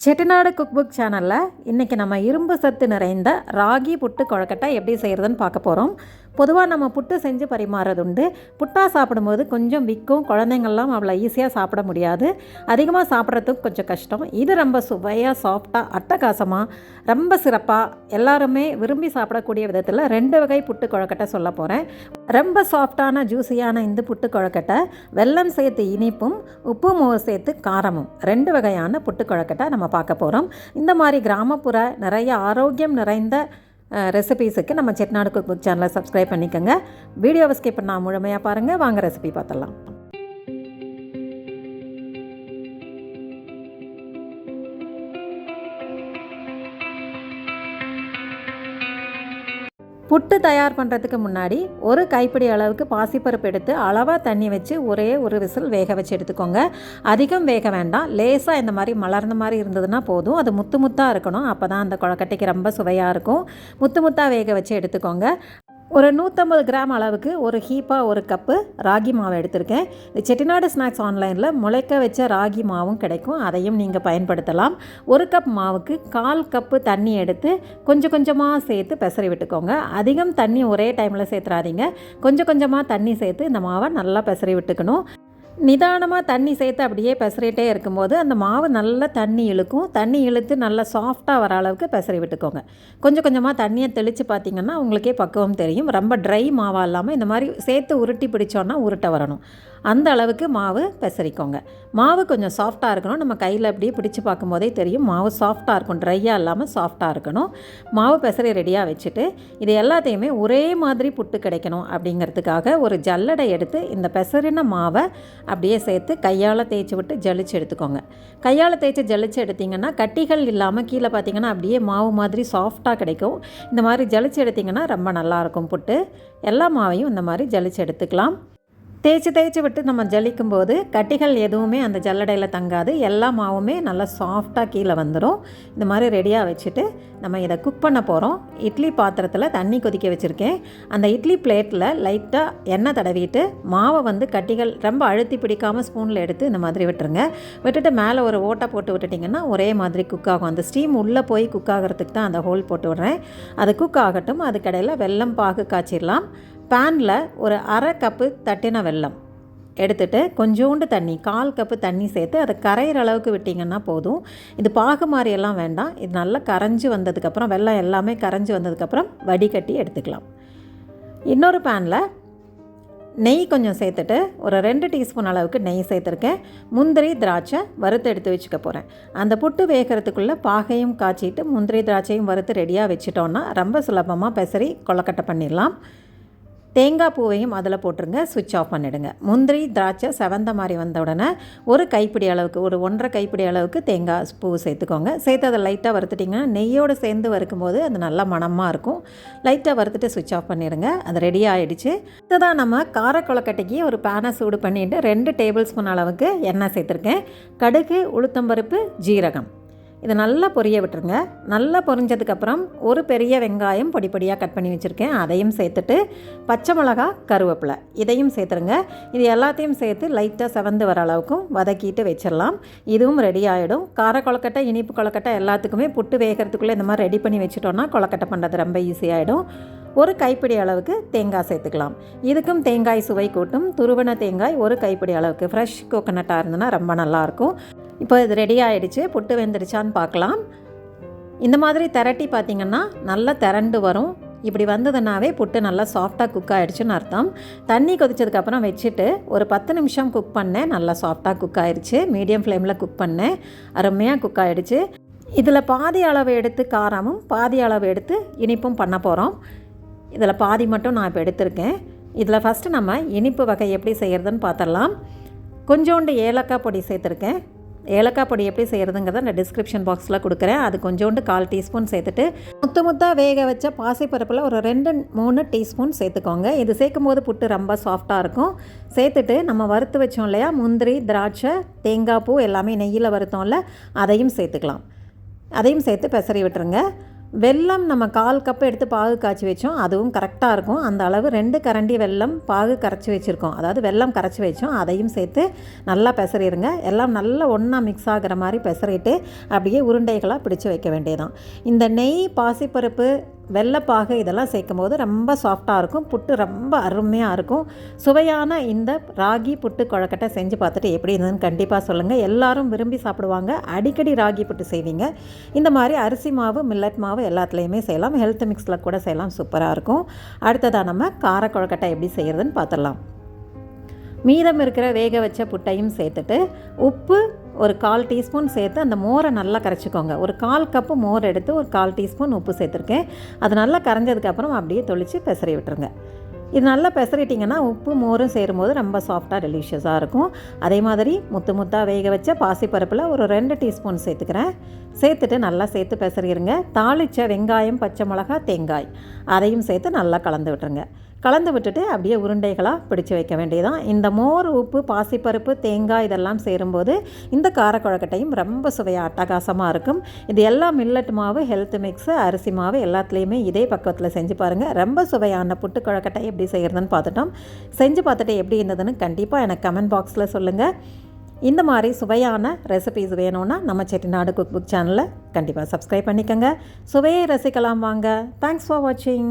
Chettinad cook book சேனலில் இன்றைக்கி நம்ம இரும்பு சத்து நிறைந்த ராகி புட்டு கொழக்கட்டை எப்படி செய்கிறதுன்னு பார்க்க போகிறோம் பொதுவாக நம்ம புட்டு செஞ்சு பரிமாறது உண்டு புட்டா சாப்பிடும்போது கொஞ்சம் விற்கும் குழந்தைங்கள்லாம் அவ்வளோ ஈஸியாக சாப்பிட முடியாது. அதிகமாக சாப்பிட்றதுக்கு கொஞ்சம் கஷ்டம். இது ரொம்ப சுவையாக சாஃப்டாக அட்டகாசமாக ரொம்ப சிறப்பாக எல்லாருமே விரும்பி சாப்பிடக்கூடிய விதத்தில் ரெண்டு வகை புட்டு குழக்கட்டை சொல்ல போகிறேன் ரொம்ப சாஃப்டான ஜூஸியான இந்த புட்டு குழக்கட்டை வெல்லம் சேர்த்து இனிப்பும் உப்பு மோர் சேர்த்து காரமும் ரெண்டு வகையான புட்டு குழக்கட்டை நம்ம பார்க்க போகிறோம் இந்த மாதிரி கிராமப்புற நிறைய ஆரோக்கியம் நிறைந்த ரெசிபீஸுக்கு நம்ம செட்நாடு குக் புக் சேனலை சப்ஸ்கிரைப் பண்ணிக்கோங்க. வீடியோவை ஸ்கிப் பண்ணால் முழுமையாக பாருங்கள் வாங்க ரெசிபி பார்த்துடலாம். புட்டு தயார் பண்ணுறதுக்கு முன்னாடி ஒரு கைப்பிடி அளவுக்கு பாசிப்பருப்பு எடுத்து அளவாக தண்ணி வச்சு ஒரே ஒரு விசில் வேக வச்சு எடுத்துக்கோங்க. அதிகம் வேக வேண்டாம். லேசாக இந்த மாதிரி மலர்ந்த மாதிரி இருந்ததுன்னா போதும். அது முத்து முத்தாக இருக்கணும். அப்போ தான் அந்த குழக்கட்டைக்கு ரொம்ப சுவையாக இருக்கும். முத்து முத்தாக வேக வச்சு எடுத்துக்கோங்க. ஒரு நூற்றம்பது கிராம் அளவுக்கு ஒரு ஹீப்பாக ஒரு கப்பு ராகி மாவு எடுத்திருக்கேன். இது செட்டிநாடு ஸ்நாக்ஸ் ஆன்லைனில் முளைக்க வச்ச ராகி மாவும் கிடைக்கும். அதையும் நீங்கள் பயன்படுத்தலாம். ஒரு கப் மாவுக்கு கால் கப்பு தண்ணி எடுத்து கொஞ்சம் கொஞ்சமாக சேர்த்து பெசரி விட்டுக்கோங்க. அதிகம் தண்ணி ஒரே டைமில் சேர்த்துறாதீங்க. கொஞ்சம் கொஞ்சமாக தண்ணி சேர்த்து இந்த மாவை நல்லா பெசரி விட்டுக்கணும். நிதானமாக தண்ணி சேர்த்து அப்படியே பெசரிட்டே இருக்கும்போது அந்த மாவு நல்லா தண்ணி இழுக்கும். தண்ணி இழுத்து நல்லா சாஃப்டாக வர அளவுக்கு பெசரி விட்டுக்கோங்க. கொஞ்சம் கொஞ்சமாக தண்ணியை தெளித்து பார்த்தீங்கன்னா உங்களுக்கே பக்குவம் தெரியும். ரொம்ப ட்ரை மாவாக இல்லாமல் இந்த மாதிரி சேர்த்து உருட்டி பிடிச்சோன்னா உருட்ட வரணும். அந்த அளவுக்கு மாவு பெசரிக்கோங்க மாவு கொஞ்சம் சாஃப்டாக இருக்கணும். நம்ம கையில் அப்படியே பிடிச்சி பார்க்கும்போதே தெரியும். மாவு சாஃப்டாக இருக்கும். ட்ரையாக இல்லாமல் சாஃப்டாக இருக்கணும். மாவு பெசரி ரெடியாக வச்சுட்டு இது எல்லாத்தையுமே ஒரே மாதிரி புட்டு கிடைக்கணும் அப்படிங்கிறதுக்காக ஒரு ஜல்லடை எடுத்து இந்த பெசரின மாவை அப்படியே சேர்த்து கையால் தேய்ச்சி விட்டு ஜலிச்சு எடுத்துக்கோங்க. கையால் தேய்ச்சி ஜலிச்சு எடுத்திங்கன்னா கட்டிகள் இல்லாமல் கீழே பார்த்தீங்கன்னா அப்படியே மாவு மாதிரி சாஃப்டாக கிடைக்கும். இந்த மாதிரி ஜலிச்சு எடுத்திங்கன்னா ரொம்ப நல்லாயிருக்கும் புட்டு. எல்லா மாவையும் இந்த மாதிரி ஜலிச்சு எடுத்துக்கலாம். தேய்ச்சி தேய்ச்சி விட்டு நம்ம ஜலிக்கும் போது கட்டிகள் எதுவுமே அந்த ஜல்லடையில் தங்காது. எல்லா மாவுமே நல்லா சாஃப்டாக கீழே வந்துடும் இந்த மாதிரி ரெடியாக வச்சுட்டு நம்ம இதை குக் பண்ண போகிறோம் இட்லி பாத்திரத்தில் தண்ணி கொதிக்க வச்சுருக்கேன். அந்த இட்லி பிளேட்டில் லைட்டாக எண்ணெய் தடவிட்டு மாவை வந்து கட்டிகள் ரொம்ப அழுத்தி பிடிக்காமல் ஸ்பூனில் எடுத்து இந்த மாதிரி விட்டுருங்க. விட்டுட்டு மேலே ஒரு ஓட்டை போட்டு விட்டுட்டிங்கன்னா ஒரே மாதிரி குக் ஆகும். அந்த ஸ்டீம் உள்ளே போய் குக் ஆகிறதுக்கு தான் அந்த ஹோல் போட்டு விடுறேன். அது குக் ஆகட்டும். அதுக்கடையில் வெல்லம் பாகு காய்ச்சிடலாம். பேனில் ஒரு அரை கப்பு தட்டின வெல்லம். எடுத்துகிட்டு கொஞ்சோண்டு தண்ணி கால் கப்பு தண்ணி சேர்த்து அதை கரையிற அளவுக்கு விட்டிங்கன்னா போதும். இது பாகு மாதிரியெல்லாம் வேண்டாம். இது நல்லா கரைஞ்சி வந்ததுக்கப்புறம் வெள்ளம் எல்லாமே கரைஞ்சி வந்ததுக்கப்புறம் வடிகட்டி எடுத்துக்கலாம். இன்னொரு பேனில் நெய் கொஞ்சம் சேர்த்துட்டு ஒரு ரெண்டு டீஸ்பூன் அளவுக்கு நெய் சேர்த்துருக்கேன். முந்திரி திராட்சை வறுத்து எடுத்து வச்சுக்க போகிறேன் அந்த புட்டு வேகிறதுக்குள்ளே பாகையும் காய்ச்சிட்டு முந்திரி திராட்சையும் வறுத்து ரெடியாக வச்சுட்டோன்னா ரொம்ப சுலபமாக பெசரி கொலக்கட்டை பண்ணிடலாம். தேங்காய் பூவையும் அதில் போட்டுருங்க சுவிட்ச் ஆஃப் பண்ணிவிடுங்க முந்திரி திராட்சை செவந்த மாதிரி வந்த உடனே ஒரு கைப்பிடி அளவுக்கு ஒரு ஒன்றரை கைப்பிடி அளவுக்கு தேங்காய் பூ சேர்த்துக்கோங்க. சேர்த்து அதை லைட்டாக வறுத்துட்டிங்கன்னா நெய்யோடு சேர்ந்து வறுக்கும்போது அது நல்லா மணமாக இருக்கும். லைட்டாக வறுத்துட்டு சுவிட்ச் ஆஃப் பண்ணிடுங்க. அது ரெடி ஆகிடுச்சு இதுதான் நம்ம காரக்குளக்கட்டைக்கு ஒரு பேனை சூடு பண்ணிவிட்டு ரெண்டு டேபிள் ஸ்பூன் அளவுக்கு எண்ணெய் சேர்த்துருக்கேன். கடுகு உளுத்தம்பருப்பு ஜீரகம். இதை நல்லா பொரிய விட்டுருங்க. நல்லா பொரிஞ்சதுக்கப்புறம் ஒரு பெரிய வெங்காயம் பொடி பொடியாக கட் பண்ணி வச்சுருக்கேன். அதையும் சேர்த்துட்டு பச்சை மிளகா கருவேப்பிலை இதையும் சேர்த்துருங்க. இது எல்லாத்தையும் சேர்த்து லைட்டாக செவந்து வர அளவுக்கும் வதக்கிட்டு வச்சிடலாம். இதுவும் ரெடி ஆகிடும் கார கொழக்கட்டை இனிப்பு கொழக்கட்டை எல்லாத்துக்குமே புட்டு வேகிறதுக்குள்ளே இந்த மாதிரி ரெடி பண்ணி வச்சுட்டோன்னா கொழக்கட்டை பண்ணுறது ரொம்ப ஈஸியாகிடும் ஒரு கைப்பிடி அளவுக்கு தேங்காய் சேர்த்துக்கலாம். இதுக்கும் தேங்காய் சுவை கூட்டும். துருவன தேங்காய் ஒரு கைப்பிடி அளவுக்கு. ஃப்ரெஷ் கோகனட்டாக இருந்ததுன்னா ரொம்ப நல்லாயிருக்கும் இப்போ இது ரெடி ஆகிடுச்சு புட்டு வெந்துருச்சான்னு பார்க்கலாம். இந்த மாதிரி திரட்டி பார்த்திங்கன்னா நல்லா திரண்டு வரும். இப்படி வந்ததுனாவே புட்டு நல்லா சாஃப்டாக குக் ஆகிடுச்சுன்னு அர்த்தம். தண்ணி கொதிச்சதுக்கப்புறம் வச்சுட்டு ஒரு பத்து நிமிஷம் குக் பண்ணேன். நல்லா சாஃப்டாக குக் ஆகிடுச்சு மீடியம் ஃப்ளேமில் குக் பண்ணேன். அருமையாக குக் ஆகிடுச்சு இதில் பாதி அளவு எடுத்து காரமும் பாதி அளவு எடுத்து இனிப்பும் பண்ண போகிறோம் இதில் பாதி மட்டும் நான் இப்போ எடுத்திருக்கேன். இதில் ஃபஸ்ட்டு நம்ம இனிப்பு வகை எப்படி செய்கிறதுன்னு பார்த்துடலாம். கொஞ்சோண்டு ஏலக்காய் பொடி சேர்த்துருக்கேன். ஏலக்காய் பொடி எப்படி செய்கிறதுங்கிறத நான் டிஸ்கிரிப்ஷன் பாக்ஸில் கொடுக்குறேன். அது கொஞ்சோண்டு கால் டீஸ்பூன் சேர்த்துட்டு முத்து முத்தாக வேக வச்ச பாசிப்பருப்பில் ஒரு ரெண்டு மூணு டீஸ்பூன் சேர்த்துக்கோங்க. இது சேர்க்கும் போது புட்டு ரொம்ப சாஃப்டாக இருக்கும். சேர்த்துட்டு நம்ம வறுத்து வச்சோம் இல்லையா முந்திரி திராட்சை தேங்காய் பூ எல்லாமே நெய்யில் வறுத்தோம்ல அதையும் சேர்த்துக்கலாம். அதையும் சேர்த்து பெசரி விட்டுருங்க. வெல்லம் நம்ம கால் கப்பை எடுத்து பாகு காய்ச்சி வச்சோம். அதுவும் கரெக்டாக இருக்கும். அந்த அளவு ரெண்டு கரண்டி வெல்லம் பாகு கரைச்சி வச்சுருக்கோம். அதாவது வெல்லம் கரைச்சி வச்சோம். அதையும் சேர்த்து நல்லா பெசறிடுங்க. எல்லாம் நல்லா ஒன்றா மிக்ஸ் ஆகிற மாதிரி பெசறிட்டு அப்படியே உருண்டைகளாக பிடிச்சு வைக்க வேண்டியதான் இந்த நெய் பாசிப்பருப்பு வெள்ளைப்பாகு இதெல்லாம் சேர்க்கும் போது ரொம்ப சாஃப்டாக இருக்கும். புட்டு ரொம்ப அருமையாக இருக்கும். சுவையான இந்த ராகி புட்டு குழக்கட்டை செஞ்சு பார்த்துட்டு எப்படி இருந்ததுன்னு கண்டிப்பாக சொல்லுங்கள் எல்லாரும் விரும்பி சாப்பிடுவாங்க. அடிக்கடி ராகி புட்டு செய்வீங்க. இந்த மாதிரி அரிசி மாவு மில்லட் மாவு எல்லாத்துலேயுமே செய்யலாம். ஹெல்த் மிக்ஸில் கூட செய்யலாம். சூப்பராக இருக்கும். அடுத்ததாக நம்ம கார குழக்கட்டை எப்படி செய்கிறதுன்னு பார்த்துடலாம். மீதம் இருக்கிற வேக வச்ச புட்டையும் சேர்த்துட்டு உப்பு ஒரு கால் டீஸ்பூன் சேர்த்து அந்த மோரை நல்லா கரைச்சிக்கோங்க. ஒரு கால் கப்பு மோர் எடுத்து ஒரு கால் டீஸ்பூன் உப்பு சேர்த்துருக்கேன். அது நல்லா கரைஞ்சதுக்கப்புறம் அப்படியே தொளித்து பெசரி விட்டுருங்க. இது நல்லா பெசரிட்டிங்கன்னா உப்பு மோரும் சேரும்போது ரொம்ப சாஃப்டாக டெலிஷியஸாக இருக்கும். அதே மாதிரி முத்து முத்தாக வேக வச்ச பாசிப்பருப்பில் ஒரு ரெண்டு டீஸ்பூன் சேர்த்துக்கிறேன். சேர்த்துட்டு நல்லா சேர்த்து பெசரிடுங்க தாளித்த வெங்காயம் பச்சை மிளகா தேங்காய். அதையும் சேர்த்து நல்லா கலந்து விட்டுருங்க. கலந்து விட்டுட்டு அப்படியே உருண்டைகளாக பிடிச்சு வைக்க வேண்டியதான் இந்த மோர் உப்பு பாசிப்பருப்பு தேங்காய் இதெல்லாம் சேரும்போது இந்த காரக்குழக்கட்டையும் ரொம்ப சுவையாக அட்டகாசமாக இருக்கும். இது எல்லாம் மில்லட் மாவு ஹெல்த் மிக்ஸு அரிசி மாவு எல்லாத்துலேயுமே இதே பக்கத்தில் செஞ்சு பாருங்கள் ரொம்ப சுவையான புட்டு குழக்கட்டை எப்படி செய்கிறதுன்னு பார்த்துட்டோம். செஞ்சு பார்த்துட்டு எப்படி இருந்ததுன்னு கண்டிப்பாக எனக்கு கமெண்ட் பாக்ஸில் சொல்லுங்கள் இந்த மாதிரி சுவையான ரெசிபிஸ் வேணும்னா நம்ம செட்டிநாடு குக் புக் சேனலை கண்டிப்பாக சப்ஸ்கிரைப் பண்ணிக்கோங்க. சுவையை ரசிக்கலாம் வாங்க. தேங்க்ஸ் ஃபார் வாட்சிங்